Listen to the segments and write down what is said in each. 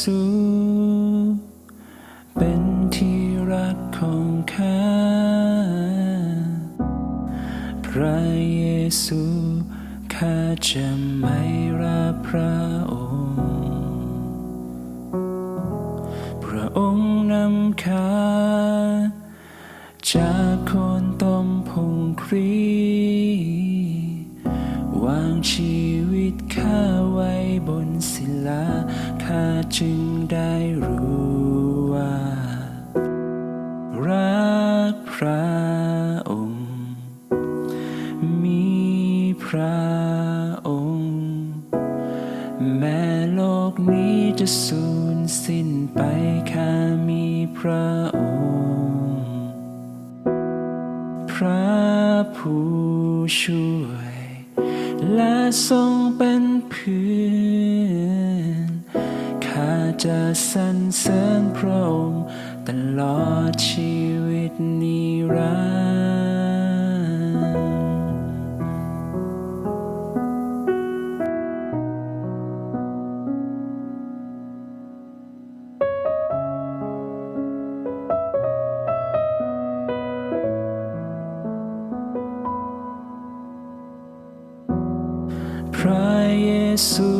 ซู เป็นที่รักของข้า พระเยซูข้าจะไม่รับพระองค์ พระองค์นำข้าจากคนต้มพงครี วางชีวิตข้าไว้บนศิลา ข้าจึงได้ เ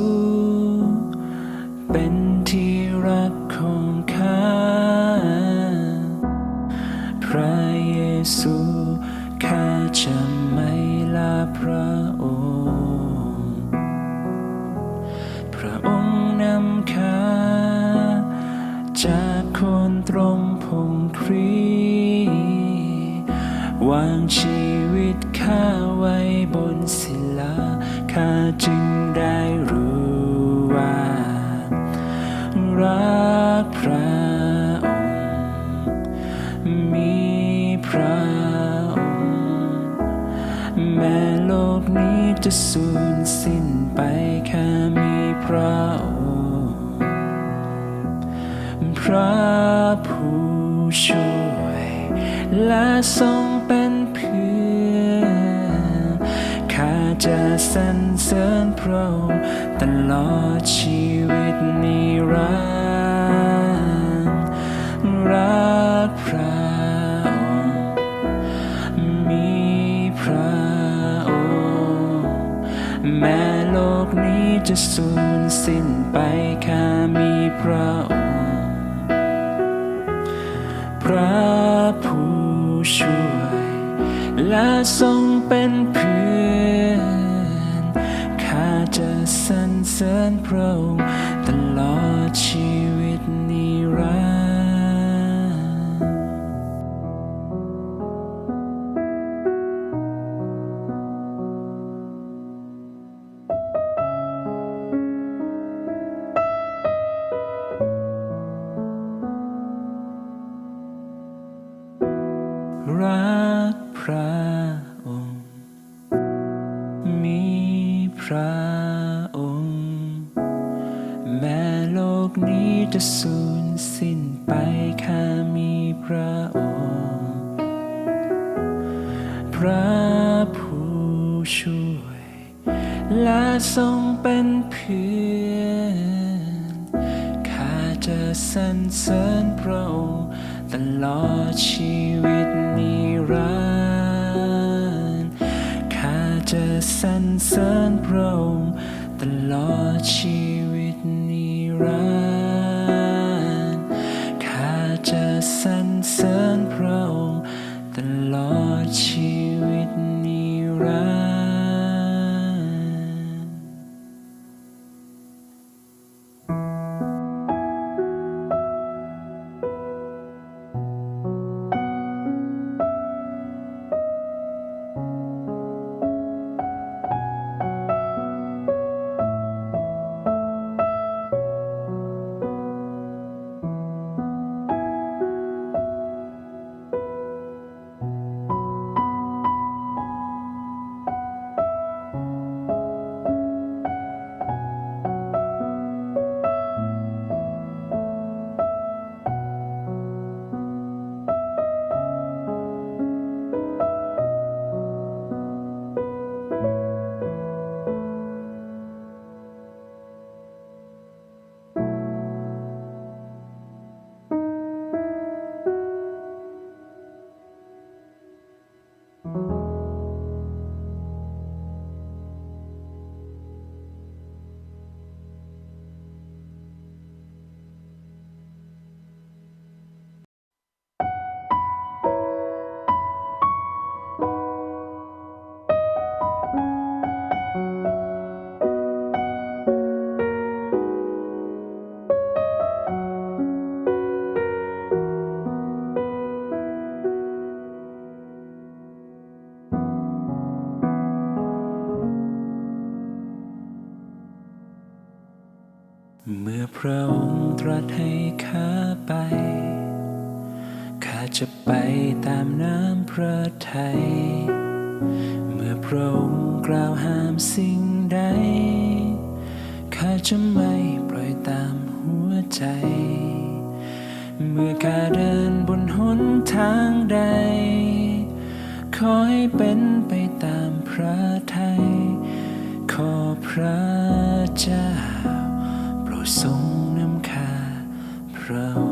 สูญสิ้นไปข้ามีพระองค์พระผู้ช่วย และทรงเป็นเพื่อนข้าจะสรรเสริญพระองค์ตลอดชีวิตนิรันดร์ จะสูญสิ้นไปข้ามีพระองค์พระผู้ช่วย และทรงเป็นเพื่อนข้าจะสรรเสริญพระองค์ ไปข้ามีพระองค์พระผู้ช่วย และทรงเป็นเพื่อนข้าจะสรรเสริญพระองค์ตลอดชีวิตนิรันดร์ข้าจะสรรเสริญพระองค์ตลอดชี พระทัยเมื่อพระองค์กล่าวห้ามสิ่งใด ข้าจะไม่ปล่อยตามหัวใจ เมื่อข้าเดินบนหนทางใด ขอให้เป็นไปตามพระทัย ขอพระเจ้าโปรดทรงนำข้าพระองค์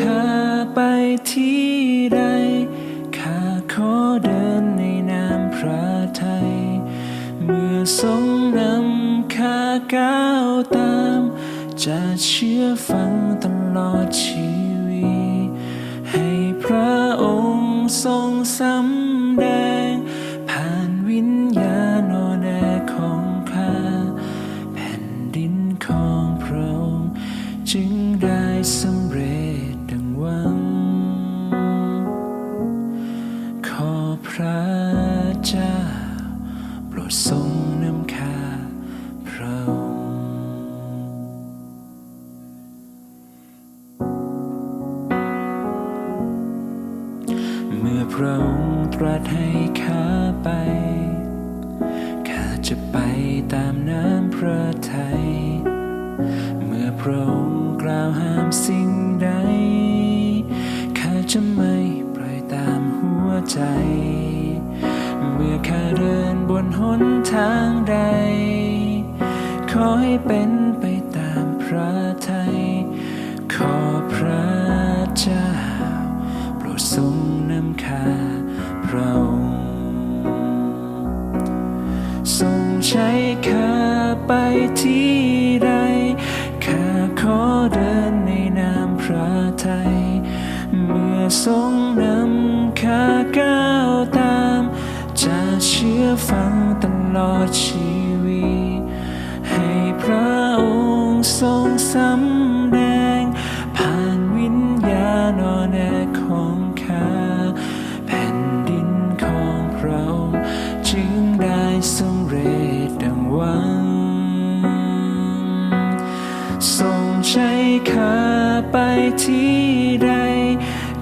ข้าไปที่ใด ข้าขอเดินในนามพระทัยเมื่อทรงนำข้าก้าวตาม จะเชื่อฟังตลอดชีวิต ให้พระองค์ทรงสำ ขอให้เป็นไปตามพระทัย ขอพระเจ้า โปรดทรงนำข้าพระองค์ทรงใช้ข้าไปที่ใด ข้าขอเดินในนามพระทัย เมื่อทรงนำข้าก้าวตาม จะเชื่อฟังตลอด ทรงใช้ข้าไปที่ใด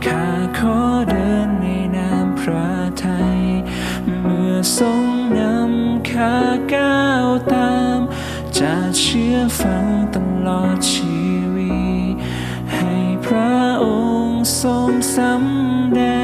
ข้าขอเดินในนามพระไทย เมื่อทรงนำข้าก้าวตาม จะเชื่อฟังตลอดชีวิต ให้พระองค์ทรงสำแดง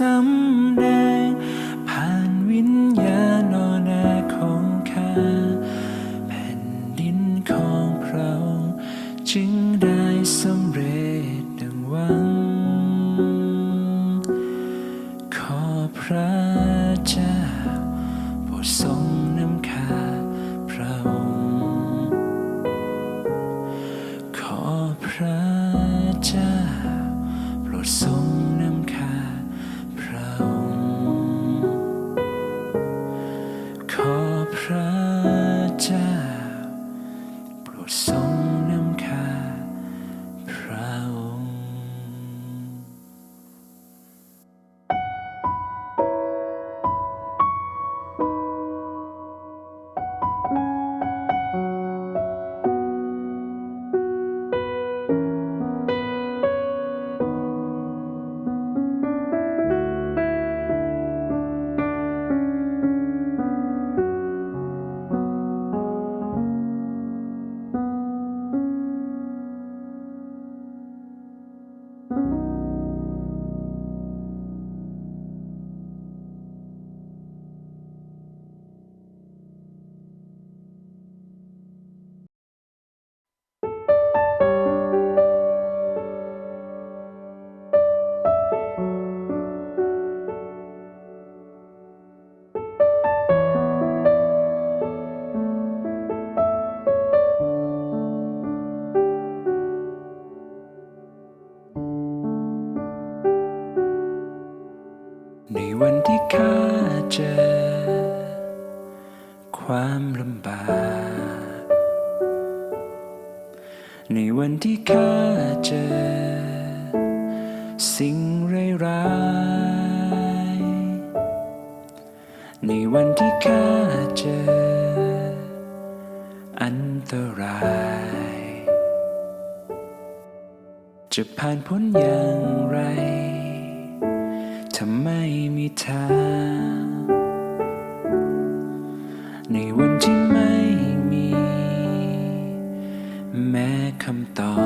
ทานพ้นอย่างไร ถ้าไม่มีทาง ในวันที่ไม่มี แม้คำตอบ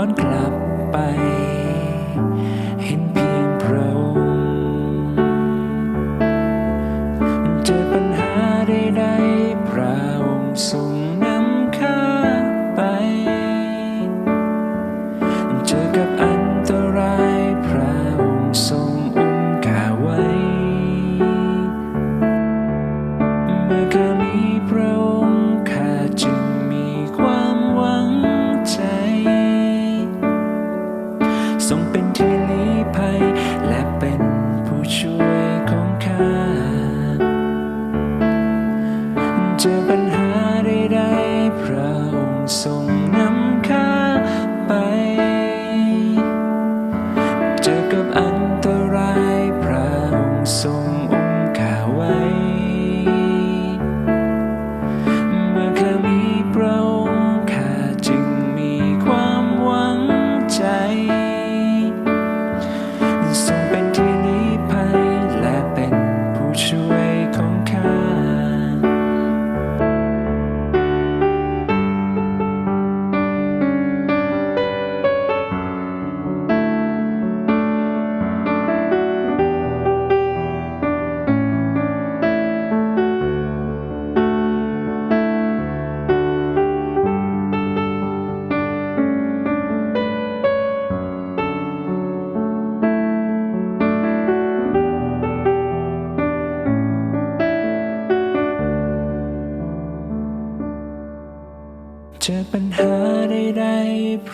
ย้อนกลับไป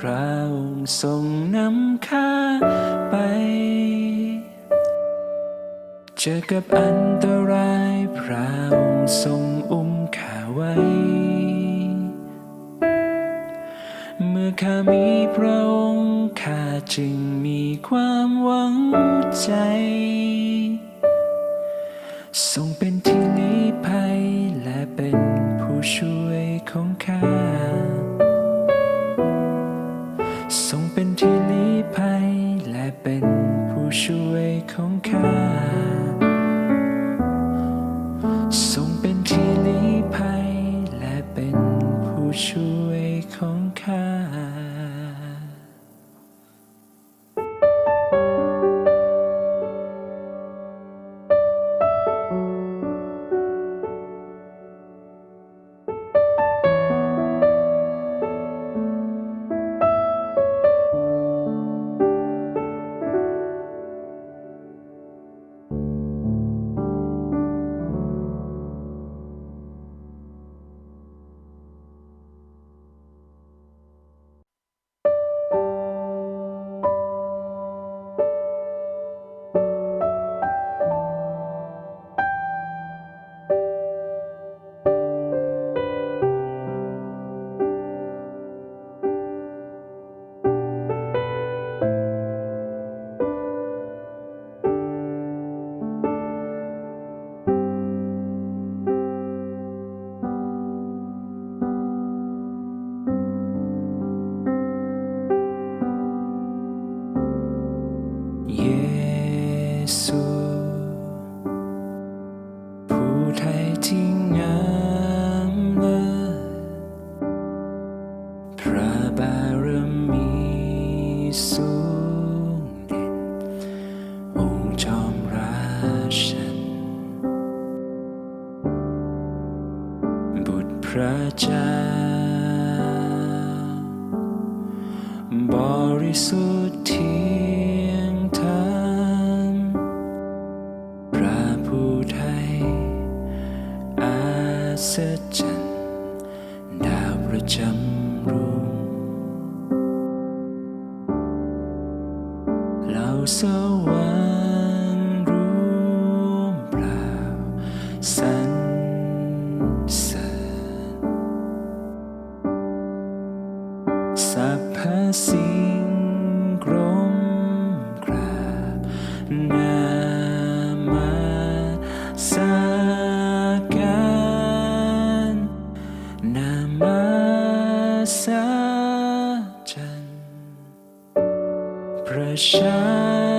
ราองค์งนำข้าไป เจอกับอันตรายพราองค์งอุ้ don't care. พระเจ้า บริสุทธิ์ ศจรระชา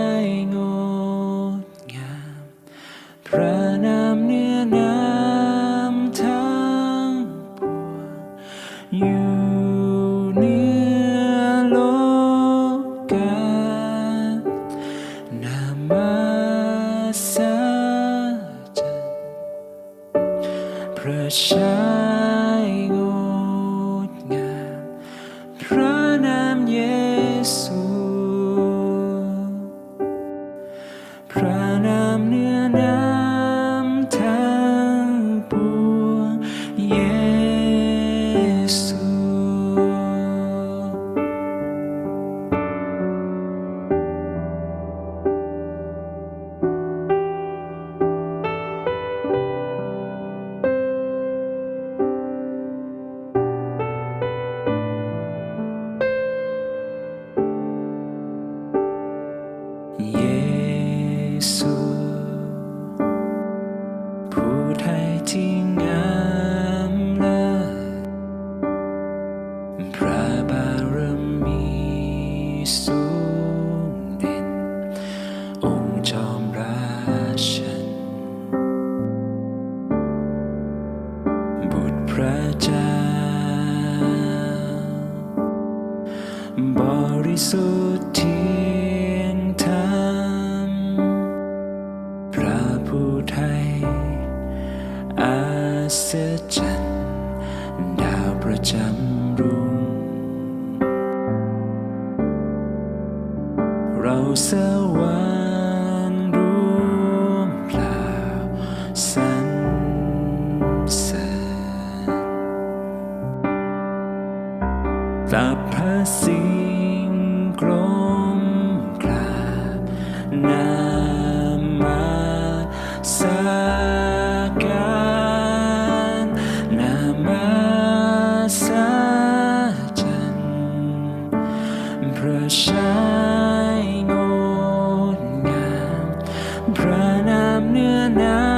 พระนามเนื้อนา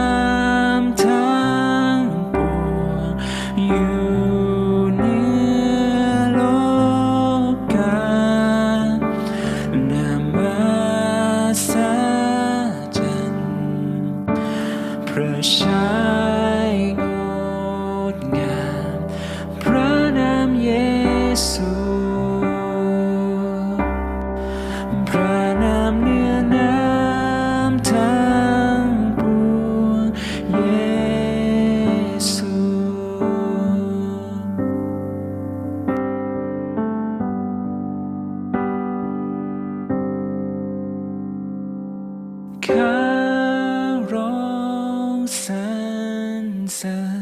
sun.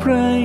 pra